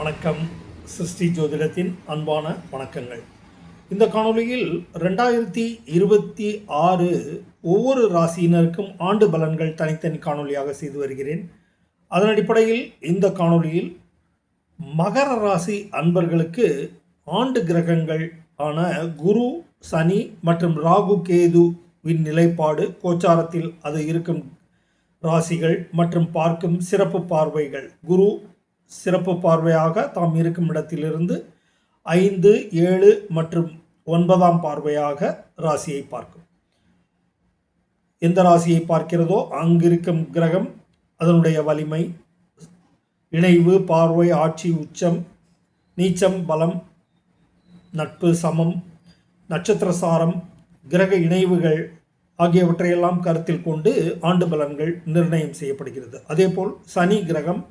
வணக்கம். சிருஷ்டி ஜோதிடத்தின் அன்பான வணக்கங்கள். இந்த காணொளியில் ரெண்டாயிரத்தி இருபத்தி ஆறு ஒவ்வொரு ராசியினருக்கும் ஆண்டு பலன்கள் தனித்தனி காணொளியாக செய்து வருகிறேன். அதன் அடிப்படையில் இந்த காணொளியில் மகர ராசி அன்பர்களுக்கு ஆண்டு கிரகங்கள் ஆன குரு சனி மற்றும் ராகு கேதுவின் நிலைப்பாடு கோச்சாரத்தில் அது இருக்கும் ராசிகள் மற்றும் பார்க்கும் சிறப்பு பார்வைகள். குரு சிறப்பு பார்வையாக தாம் இருக்கும் இடத்திலிருந்து ஐந்து ஏழு மற்றும் ஒன்பதாம் பார்வையாக ராசியை பார்க்கும். எந்த ராசியை பார்க்கிறதோ அங்கிருக்கும் கிரகம் அதனுடைய வலிமை இணைவு பார்வை ஆட்சி உச்சம் நீச்சம் பலம் நட்பு சமம் நட்சத்திர சாரம் கிரக இணைவுகள் ஆகியவற்றையெல்லாம் கருத்தில் கொண்டு ஆண்டு பலன்கள் நிர்ணயம் செய்யப்படுகிறது. அதேபோல் சனி கிரகம்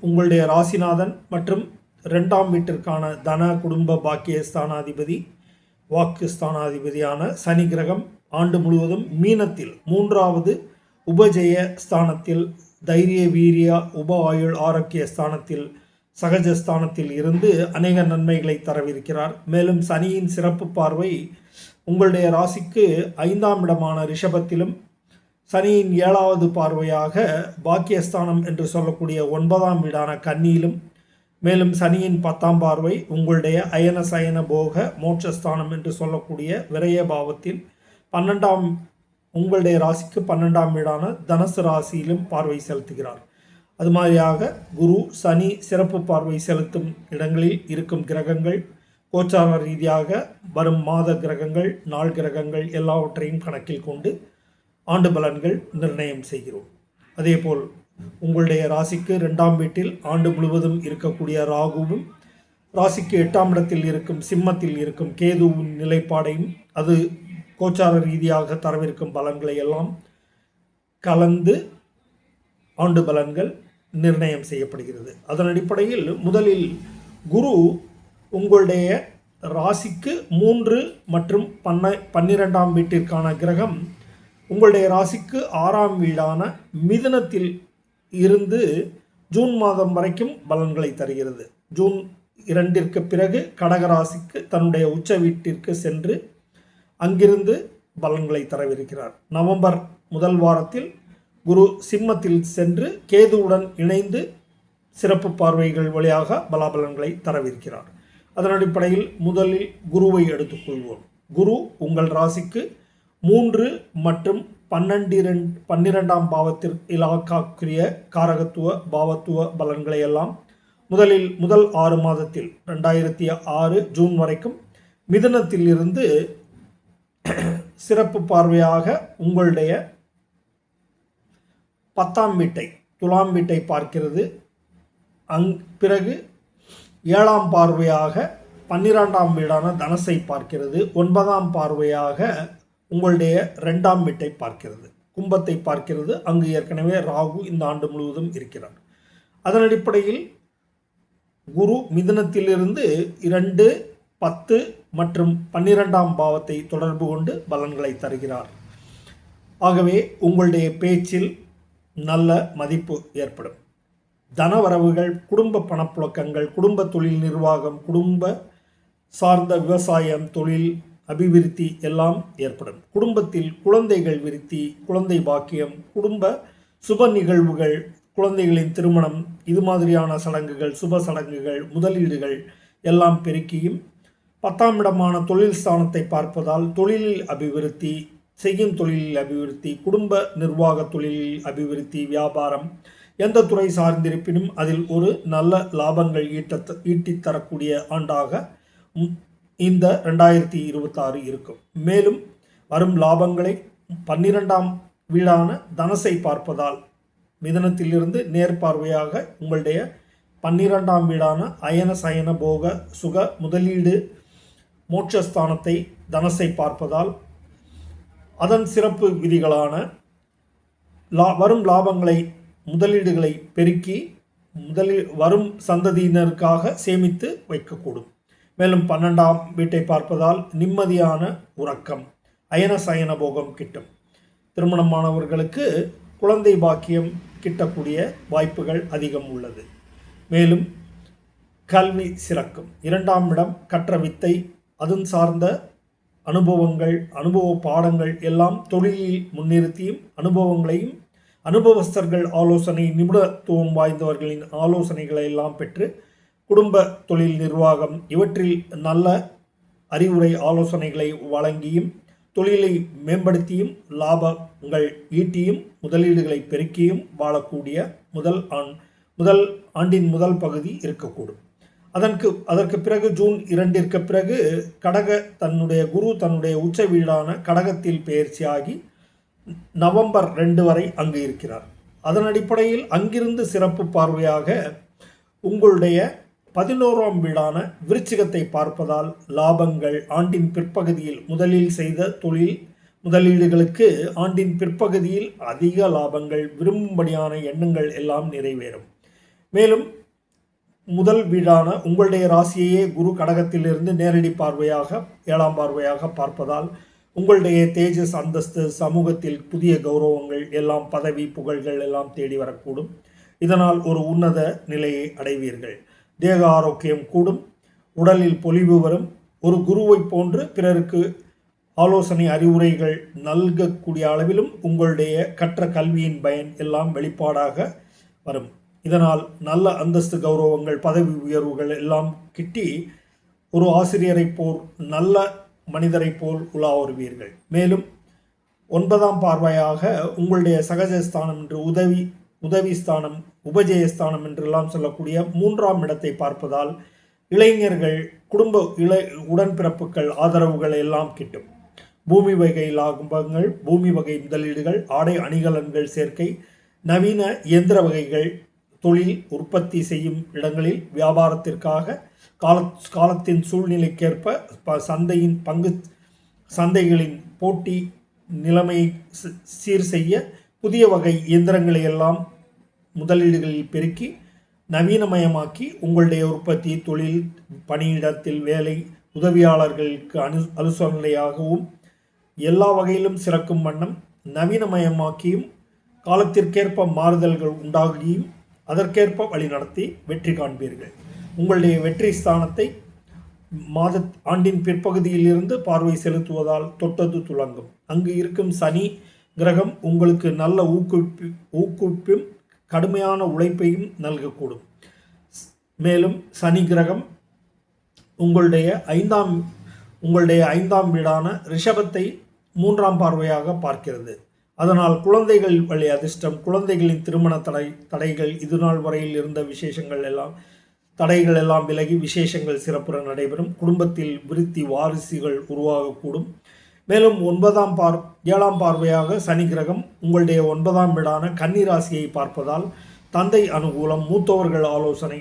உங்களுடைய ராசிநாதன் மற்றும் ரெண்டாம் வீட்டிற்கான தன குடும்ப பாக்கிய ஸ்தானாதிபதி வாக்கு ஸ்தானாதிபதியான சனி கிரகம் ஆண்டு முழுவதும் மீனத்தில் மூன்றாவது உபஜய ஸ்தானத்தில் தைரிய வீரிய உப ஆயுள் ஆரோக்கிய ஸ்தானத்தில் சகஜ ஸ்தானத்தில் இருந்து அநேக நன்மைகளை தரவிருக்கிறார். மேலும் சனியின் சிறப்பு பார்வை உங்களுடைய ராசிக்கு ஐந்தாம் இடமான ரிஷபத்திலும் சனியின் ஏழாவது பார்வையாக பாக்கியஸ்தானம் என்று சொல்லக்கூடிய ஒன்பதாம் வீடான கன்னியிலும் மேலும் சனியின் பத்தாம் பார்வை உங்களுடைய அயன சயன போக மோட்சஸ்தானம் என்று சொல்லக்கூடிய விரய பாவத்தில் பன்னெண்டாம் உங்களுடைய ராசிக்கு பன்னெண்டாம் வீடான தனுசு ராசியிலும் பார்வை செலுத்துகிறார். அது மாதிரியாக குரு சனி சிறப்பு பார்வை செலுத்தும் இடங்களில் இருக்கும் கிரகங்கள் கோச்சார ரீதியாக வரும் மாத கிரகங்கள் நாள் கிரகங்கள் எல்லாவற்றையும் கணக்கில் கொண்டு ஆண்டு பலன்கள் நிர்ணயம் செய்கிறோம். அதேபோல் உங்களுடைய ராசிக்கு ரெண்டாம் வீட்டில் ஆண்டு முழுவதும் இருக்கக்கூடிய ராகுவும் ராசிக்கு எட்டாம் இடத்தில் இருக்கும் சிம்மத்தில் இருக்கும் கேதுவின் நிலைப்பாடையும் அது கோச்சார ரீதியாக தரவிருக்கும் பலன்களை எல்லாம் கலந்து ஆண்டு பலன்கள் நிர்ணயம் செய்யப்படுகிறது. அதன் அடிப்படையில் முதலில் குரு உங்களுடைய ராசிக்கு மூன்று மற்றும் பன்ன பன்னிரெண்டாம் வீட்டிற்கான கிரகம் உங்களுடைய ராசிக்கு ஆறாம் வீடான மிதுனத்தில் இருந்து ஜூன் மாதம் வரைக்கும் பலன்களை தருகிறது. ஜூன் இரண்டிற்கு பிறகு கடக ராசிக்கு தன்னுடைய உச்ச வீட்டிற்கு சென்று அங்கிருந்து பலன்களை தரவிருக்கிறார். நவம்பர் முதல் வாரத்தில் குரு சிம்மத்தில் சென்று கேதுவுடன் இணைந்து சிறப்பு பார்வைகள் வழியாக பலாபலன்களை தரவிருக்கிறார். அதன் அடிப்படையில் முதலில் குருவை எடுத்துக்கொள்வோம். குரு உங்கள் ராசிக்கு மூன்று மற்றும் பன்னெண்டிரன் பன்னிரெண்டாம் பாவத்திற்கு இலாக்காக்குரிய காரகத்துவ பாவத்துவ பலன்களை எல்லாம் முதலில் முதல் ஆறு மாதத்தில் ரெண்டாயிரத்தி ஆறு ஜூன் வரைக்கும் மிதுனத்தில் இருந்து சிறப்பு பார்வையாக உங்களுடைய பத்தாம் வீட்டை துலாம் வீட்டை பார்க்கிறது. அங் பிறகு ஏழாம் பார்வையாக பன்னிரெண்டாம் வீடான தனசை பார்க்கிறது. ஒன்பதாம் பார்வையாக உங்களுடைய ரெண்டாம் வீட்டை பார்க்கிறது. கும்பத்தை பார்க்கிறது. அங்கு ஏற்கனவே ராகு இந்த ஆண்டு முழுவதும் இருக்கிறார். அதன் அடிப்படையில் குரு மிதனத்திலிருந்து இரண்டு பத்து மற்றும் பன்னிரெண்டாம் பாவத்தை தொடர்பு கொண்டு பலன்களை தருகிறார். ஆகவே உங்களுடைய பேச்சில் நல்ல மதிப்பு ஏற்படும். தனவரவுகள் குடும்ப பணப்புழக்கங்கள் குடும்ப தொழில் நிர்வாகம் குடும்ப சார்ந்த விவசாயம் தொழில் அபிவிருத்தி எல்லாம் ஏற்படும். குடும்பத்தில் குழந்தைகள் விருத்தி குழந்தை பாக்கியம் குடும்ப சுப நிகழ்வுகள் குழந்தைகளின் திருமணம் இது மாதிரியான சடங்குகள் சுப சடங்குகள் முதலீடுகள் எல்லாம் பெருக்கியும் பத்தாம் இடமான தொழில் ஸ்தானத்தை பார்ப்பதால் தொழிலில் அபிவிருத்தி செய்யும் தொழிலில் அபிவிருத்தி குடும்ப நிர்வாக தொழிலில் அபிவிருத்தி வியாபாரம் எந்த துறை சார்ந்திருப்பினும் அதில் ஒரு நல்ல லாபங்கள் ஈட்ட ஈட்டித் தரக்கூடிய ஆண்டாக இந்த ரெண்டாயிரத்தி இருபத்தாறு இருக்கும். மேலும் வரும் லாபங்களை பன்னிரெண்டாம் வீடான தனசை பார்ப்பதால் மிதனத்திலிருந்து நேர்பார்வையாக உங்களுடைய பன்னிரெண்டாம் வீடான அயன சயன போக சுக முதலீடு மோட்சஸ்தானத்தை தனசை பார்ப்பதால் அதன் சிறப்பு விதிகளான லா வரும் லாபங்களை முதலீடுகளை பெருக்கி முதலீ வரும் சந்ததியினருக்காக சேமித்து வைக்கக்கூடும். மேலும் பன்னெண்டாம் வீட்டை பார்ப்பதால் நிம்மதியான உறக்கம். அயன சயன போகம் கிட்டும். திருமணமானவர்களுக்கு குழந்தை பாக்கியம் கிட்டக்கூடிய வாய்ப்புகள் அதிகம் உள்ளது. மேலும் கல்வி சிறக்கும். இரண்டாம் இடம் கற்ற வித்தை அதன் சார்ந்த அனுபவங்கள் அனுபவ பாடங்கள் எல்லாம் தொழிலில் முன்னிறுத்தியும் அனுபவங்களையும் அனுபவஸ்தர்கள் ஆலோசனை நிபுணத்துவம் வாய்ந்தவர்களின் ஆலோசனைகளை எல்லாம் பெற்று குடும்ப தொழில் நிர்வாகம் இவற்றில் நல்ல அறிவுரை ஆலோசனைகளை வழங்கியும் தொழிலை மேம்படுத்தியும் லாபங்கள் ஈட்டியும் முதலீடுகளை பெருக்கியும் வாழக்கூடிய முதல் ஆண் முதல் ஆண்டின் முதல் பகுதி இருக்கக்கூடும். அதற்கு அதற்கு பிறகு ஜூன் இரண்டிற்கு பிறகு கடக தன்னுடைய குரு தன்னுடைய உச்ச வீடான கடகத்தில் பயிற்சியாகி நவம்பர் ரெண்டு வரை அங்கு இருக்கிறார். அதன் அடிப்படையில் அங்கிருந்து சிறப்பு பார்வையாக உங்களுடைய பதினோராம் வீடான விருச்சிகத்தை பார்ப்பதால் லாபங்கள் ஆண்டின் பிற்பகுதியில் முதலில் செய்த தொழில் முதலீடுகளுக்கு ஆண்டின் பிற்பகுதியில் அதிக லாபங்கள் விரும்பும்படியான எண்ணங்கள் எல்லாம் நிறைவேறும். மேலும் முதல் வீடான உங்களுடைய ராசியையே குரு கடகத்திலிருந்து நேரடி பார்வையாக ஏழாம் பார்வையாக பார்ப்பதால் உங்களுடைய தேஜஸ் அந்தஸ்து சமூகத்தில் புதிய கௌரவங்கள் எல்லாம் பதவி புகழ்கள் எல்லாம் தேடி வரக்கூடும். இதனால் ஒரு உன்னத நிலையை அடைவீர்கள். தேக ஆரோக்கியம் கூடும் உடலில் பொலிவு வரும். ஒரு குருவை போன்று பிறருக்கு ஆலோசனை அறிவுரைகள் நல்கக்கூடிய அளவிலும் உங்களுடைய கற்ற கல்வியின் பயன் எல்லாம் வெளிப்பாடாக வரும். இதனால் நல்ல அந்தஸ்து கௌரவங்கள் பதவி உயர்வுகள் எல்லாம் கிட்டி ஒரு ஆசிரியரைப் போல் நல்ல மனிதரைப் போல் உலா வருவீர்கள் மேலும் ஒன்பதாம் பார்வையாக உங்களுடைய சகஜஸ்தானம் என்று உதவி உதவி ஸ்தானம் உபஜயஸ்தானம் என்றெல்லாம் சொல்லக்கூடிய மூன்றாம் இடத்தை பார்ப்பதால் இளைஞர்கள் குடும்ப இளை உடன்பிறப்புகள் ஆதரவுகள் எல்லாம் கிட்டும். பூமி வகை லாபங்கள் பூமி வகை முதலீடுகள் ஆடை அணிகலன்கள் சேர்க்கை நவீன இயந்திர வகைகள் தொழில் உற்பத்தி செய்யும் இடங்களில் வியாபாரத்திற்காக கால காலத்தின் சூழ்நிலைக்கேற்ப ப சந்தையின் பங்கு சந்தைகளின் போட்டி நிலைமையை சீர் செய்ய புதிய வகை இயந்திரங்களை எல்லாம் முதலீடுகளில் பெருக்கி நவீனமயமாக்கி உங்களுடைய உற்பத்தி தொழில் பணியிடத்தில் வேலை உதவியாளர்களுக்கு அனு அனுசரணையாகவும் எல்லா வகையிலும் சிறக்கும் வண்ணம் நவீனமயமாக்கியும் காலத்திற்கேற்ப மாறுதல்கள் உண்டாகியும் அதற்கேற்ப வழிநடத்தி வெற்றி காண்பீர்கள். உங்களுடைய வெற்றி ஸ்தானத்தை மாத ஆண்டின் பிற்பகுதியில் இருந்து பார்வை செலுத்துவதால் தொட்டது துளங்கும் அங்கு இருக்கும் சனி கிரகம் உங்களுக்கு நல்ல ஊக்குவிப்பு ஊக்குவிப்பும் கடுமையான உழைப்பையும் நல்கக்கூடும். மேலும் சனி கிரகம் உங்களுடைய ஐந்தாம் உங்களுடைய ஐந்தாம் வீடான ரிஷபத்தை மூன்றாம் பார்வையாக பார்க்கிறது. அதனால் குழந்தைகள் வழி அதிர்ஷ்டம் குழந்தைகளின் திருமண தடை தடைகள் இது நாள் வரையில் இருந்த விசேஷங்கள் எல்லாம் தடைகள் எல்லாம் விலகி விசேஷங்கள் சிறப்புற நடைபெறும். குடும்பத்தில் விருத்தி வாரிசுகள் உருவாகக்கூடும். மேலும் ஒன்பதாம் பார் ஏழாம் பார்வையாக சனி கிரகம் உங்களுடைய ஒன்பதாம் வீடான கன்னிராசியை பார்ப்பதால் தந்தை அனுகூலம் மூத்தவர்கள் ஆலோசனை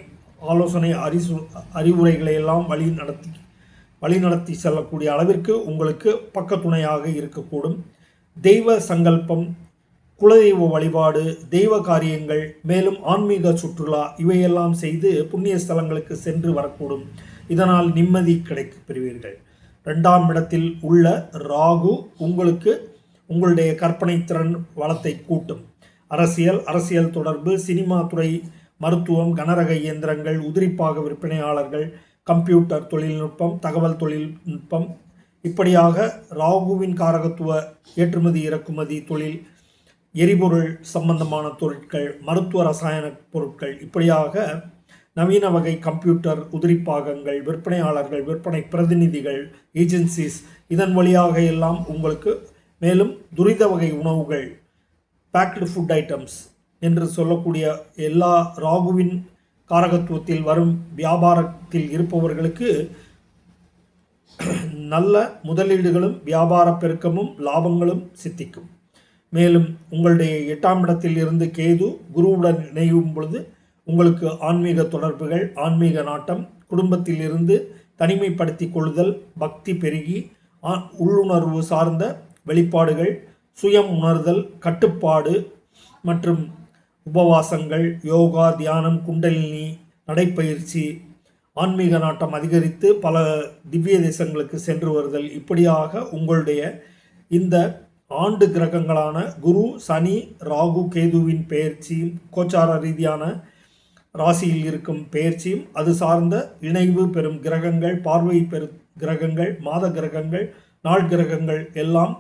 ஆலோசனை அறிசு அறிவுரைகளை எல்லாம் வழி நடத்தி வழிநடத்தி செல்லக்கூடிய அளவிற்கு உங்களுக்கு பக்கத்துணையாக இருக்கக்கூடும். தெய்வ சங்கல்பம் குலதெய்வ வழிபாடு தெய்வ காரியங்கள் மேலும் ஆன்மீக சுற்றுலா இவையெல்லாம் செய்து புண்ணிய ஸ்தலங்களுக்கு சென்று வரக்கூடும். இதனால் நிம்மதி கிடைக்க பெறுவீர்கள். ரெண்டாம் இடத்தில் உள்ள ராகு உங்களுக்கு உங்களுடைய கற்பனை திறன் வளத்தை கூட்டும். அரசியல் அரசியல் தொடர்பு சினிமா துறை மருத்துவம் கனரக இயந்திரங்கள் உதிரிப்பாக விற்பனையாளர்கள் கம்ப்யூட்டர் தொழில்நுட்பம் தகவல் தொழில்நுட்பம். இப்படியாக ராகுவின் காரகத்துவ ஏற்றுமதி இறக்குமதி தொழில் எரிபொருள் சம்பந்தமான பொருட்கள் மருத்துவ ரசாயன பொருட்கள் இப்படியாக நவீன வகை கம்ப்யூட்டர் உதிரிப்பாகங்கள் விற்பனையாளர்கள் விற்பனை பிரதிநிதிகள் ஏஜென்சிஸ் இதன் வழியாக எல்லாம் உங்களுக்கு மேலும் துரித வகை உணவுகள் பேக்டு ஃபுட் ஐட்டம்ஸ் என்று சொல்லக்கூடிய எல்லா ராகுவின் காரகத்துவத்தில் வரும் வியாபாரத்தில் இருப்பவர்களுக்கு நல்ல முதலீடுகளும் வியாபார பெருக்கமும் லாபங்களும் சித்திக்கும். மேலும் உங்களுடைய எட்டாம் இடத்தில் இருந்து கேது குருவுடன் இணையும் பொழுது உங்களுக்கு ஆன்மீக தொடர்புகள் ஆன்மீக நாட்டம் குடும்பத்திலிருந்து தனிமைப்படுத்தி கொள்ளுதல் பக்தி பெருகி உள்ளுணர்வு சார்ந்த வெளிப்பாடுகள் சுயம் உணர்தல் கட்டுப்பாடு மற்றும் உபவாசங்கள் யோகா தியானம் குண்டலினி நடைப்பயிற்சி ஆன்மீக நாட்டம் அதிகரித்து பல திவ்ய தேசங்களுக்கு சென்று வருதல். இப்படியாக உங்களுடைய இந்த ஆண்டு கிரகங்களான குரு சனி ராகு கேதுவின் பெயர்ச்சி கோச்சார ரீதியான ராசியில் இருக்கும் பெயர்ச்சியும் அது சார்ந்த இணைவு பெறும் கிரகங்கள் பார்வை பெறும் கிரகங்கள் மாத கிரகங்கள் நாள் கிரகங்கள் எல்லாம்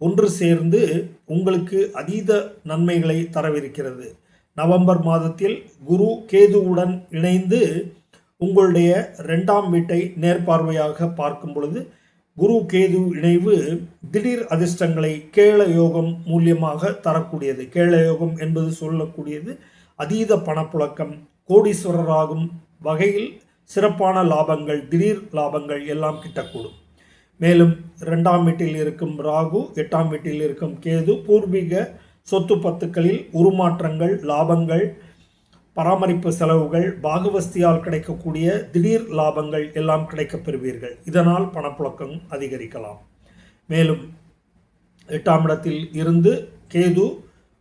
ஒன்று சேர்ந்து உங்களுக்கு அதீத நன்மைகளை தரவிருக்கிறது. நவம்பர் மாதத்தில் குரு கேதுவுடன் இணைந்து உங்களுடைய ரெண்டாம் வீட்டை நேர்பார்வையாக பார்க்கும் பொழுது குரு கேது இணைவு திடீர் அதிர்ஷ்டங்களை கேள யோகம் மூலியமாக தரக்கூடியது. கேள யோகம் என்பது சொல்லக்கூடியது அதீத பணப்புழக்கம் கோடீஸ்வரராகும் வகையில் சிறப்பான லாபங்கள் திடீர் லாபங்கள் எல்லாம் கிட்டக்கூடும். மேலும் இரண்டாம் வீட்டில் இருக்கும் ராகு எட்டாம் வீட்டில் இருக்கும் கேது பூர்வீக சொத்து பத்துக்களில் உருமாற்றங்கள் லாபங்கள் பராமரிப்பு செலவுகள் பாகுவஸ்தியால் கிடைக்கக்கூடிய திடீர் லாபங்கள் எல்லாம் கிடைக்கப் பெறுவீர்கள். இதனால் பணப்புழக்கம் அதிகரிக்கலாம். மேலும் எட்டாம் இடத்தில் இருந்து கேது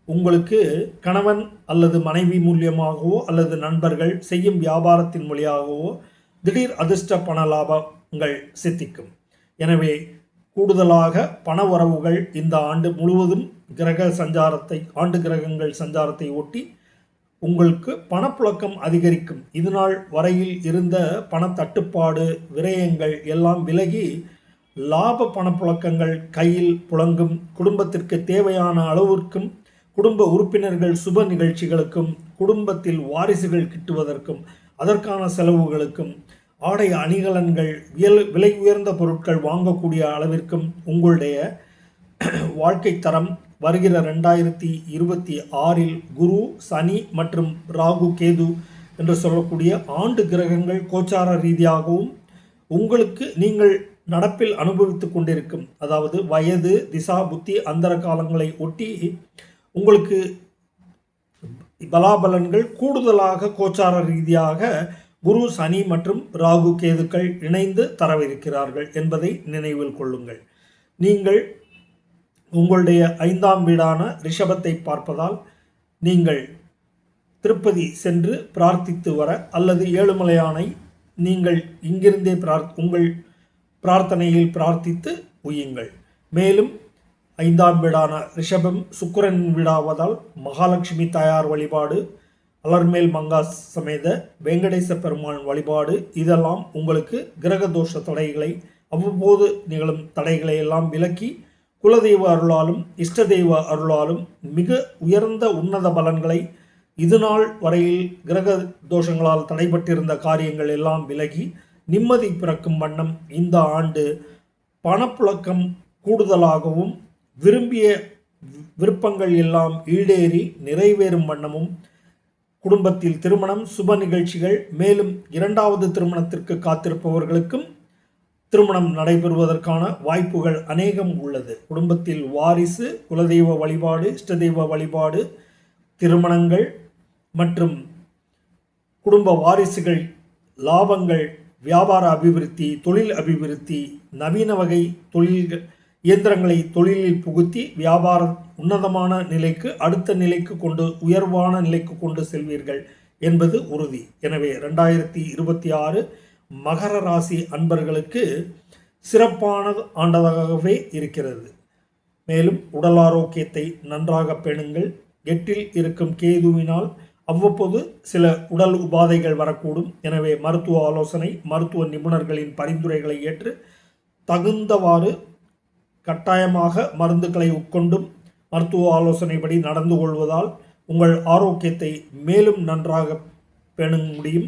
உங்களுக்கு கணவன் அல்லது மனைவி மூலியமாகவோ அல்லது நண்பர்கள் செய்யும் வியாபாரத்தின் மொழியாகவோ திடீர் அதிர்ஷ்ட பண லாபங்கள் சித்திக்கும். எனவே கூடுதலாக பண உறவுகள் இந்த ஆண்டு முழுவதும் கிரக சஞ்சாரத்தை ஆண்டு கிரகங்கள் சஞ்சாரத்தை ஒட்டி உங்களுக்கு பணப்புழக்கம் அதிகரிக்கும். இதுநாள் வரையில் இருந்த பண தட்டுப்பாடு விரயங்கள் எல்லாம் விலகி லாப பணப்புழக்கங்கள் கையில் புழங்கும். குடும்பத்திற்கு தேவையான அளவிற்கும் குடும்ப உறுப்பினர்கள் சுப நிகழ்ச்சிகளுக்கும் குடும்பத்தில் வாரிசுகள் கிட்டுவதற்கும் அதற்கான செலவுகளுக்கும் ஆடை அணிகலன்கள் வியல் விலை உயர்ந்த பொருட்கள் வாங்கக்கூடிய அளவிற்கும் உங்களுடைய வாழ்க்கை தரம் வருகிற ரெண்டாயிரத்தி இருபத்தி ஆறில் குரு சனி மற்றும் ராகு கேது என்று சொல்லக்கூடிய ஆண்டு கிரகங்கள் கோச்சார ரீதியாகவும் உங்களுக்கு நீங்கள் நடப்பில் அனுபவித்து கொண்டிருக்கும். அதாவது வயது திசா புத்தி அந்தர காலங்களை ஒட்டி உங்களுக்கு பலாபலன்கள் கூடுதலாக கோச்சார ரீதியாக குரு சனி மற்றும் ராகு கேதுக்கள் இணைந்து தரவிருக்கிறார்கள் என்பதை நினைவில் கொள்ளுங்கள். நீங்கள் உங்களுடைய ஐந்தாம் வீடான ரிஷபத்தை பார்ப்பதால் நீங்கள் திருப்பதி சென்று பிரார்த்தித்து வர அல்லது ஏழுமலையானை நீங்கள் இங்கிருந்தே பிரார் உங்கள் பிரார்த்தனையில் பிரார்த்தித்து உயுங்கள் மேலும் ஐந்தாம் வீடான ரிஷபம் சுக்கரன் வீடாவதால் மகாலட்சுமி தாயார் வழிபாடு அலர்மேல் மங்கா சமேத வெங்கடேச பெருமான் வழிபாடு இதெல்லாம் உங்களுக்கு கிரக தோஷ தடைகளை அவ்வப்போது நிகழும் தடைகளை எல்லாம் விலக்கி குலதெய்வ அருளாலும் இஷ்ட தெய்வ அருளாலும் மிக உயர்ந்த உன்னத பலன்களை இதுநாள் வரையில் கிரக தோஷங்களால் தடைபட்டிருந்த காரியங்கள் எல்லாம் விலகி நிம்மதி பிறக்கும் வண்ணம் இந்த ஆண்டு பணப்புழக்கம் கூடுதலாகவும் விரும்பிய விருப்பங்கள் எல்லாம் ஈடேறி நிறைவேறும் வண்ணமும் குடும்பத்தில் திருமணம் சுப நிகழ்ச்சிகள் மேலும் இரண்டாவது திருமணத்திற்கு காத்திருப்பவர்களுக்கும் திருமணம் நடைபெறுவதற்கான வாய்ப்புகள் அநேகம் உள்ளது. குடும்பத்தில் வாரிசு குலதெய்வ வழிபாடு இஷ்டதெய்வ வழிபாடு திருமணங்கள் மற்றும் குடும்ப வாரிசுகள் லாபங்கள் வியாபார அபிவிருத்தி தொழில் அபிவிருத்தி நவீன வகை தொழில்கள் இயந்திரங்களை தொழிலில் புகுத்தி வியாபாரம் உன்னதமான நிலைக்கு அடுத்த நிலைக்கு கொண்டு உயர்வான நிலைக்கு கொண்டு செல்வீர்கள் என்பது உறுதி. எனவே ரெண்டாயிரத்தி இருபத்தி ஆறு மகர ராசி அன்பர்களுக்கு சிறப்பான ஆண்டதாகவே இருக்கிறது. மேலும் உடல் ஆரோக்கியத்தை நன்றாக பேணுங்கள். எட்டில் இருக்கும் கேதுவினால் அவ்வப்போது சில உடல் உபாதைகள் வரக்கூடும். எனவே மருத்துவ ஆலோசனை மருத்துவ நிபுணர்களின் பரிந்துரைகளை ஏற்று தகுந்தவாறு கட்டாயமாக மருந்துகளை உட்கொண்டும் மருத்துவ ஆலோசனைப்படி நடந்து கொள்வதால் உங்கள் ஆரோக்கியத்தை மேலும் நன்றாக பேண முடியும்.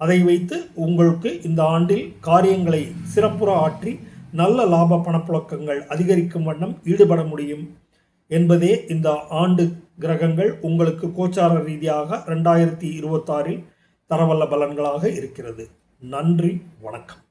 அதை வைத்து உங்களுக்கு இந்த ஆண்டில் காரியங்களை சிறப்புற ஆற்றி நல்ல லாப பணப்புழக்கங்கள் அதிகரிக்கும் வண்ணம் ஈடுபட முடியும் என்பதே இந்த ஆண்டு கிரகங்கள் உங்களுக்கு கோச்சார ரீதியாக ரெண்டாயிரத்தி இருபத்தாறில் தரவல்ல பலன்களாக இருக்கிறது. நன்றி வணக்கம்.